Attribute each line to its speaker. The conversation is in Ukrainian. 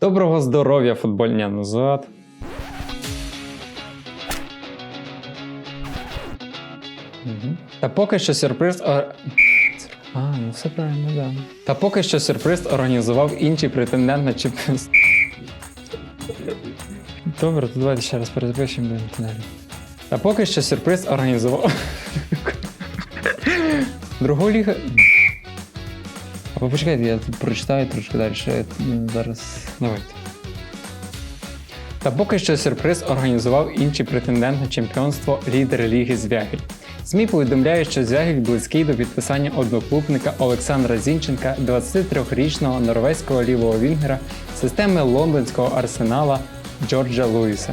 Speaker 1: Доброго здоров'я, футбольня назад. Та поки що сюрприз. А, ну все правильно, да. Та поки що сюрприз організував інший претендент на чемпіонство. Добре, то давайте ще раз перезапишемо будемо далі. Та поки що сюрприз організував. Другу лігу. А ви почекайте, я тут прочитаю трошки далі. Зараз. Давайте. Та поки що сюрприз організував інший претендент на чемпіонство лідер ліги Звягіль. ЗМІ повідомляють, що Звягіль близький до підписання одноклубника Олександра Зінченка, 23-річного норвезького лівого вінгера системи лондонського арсенала Джорджа Луїса.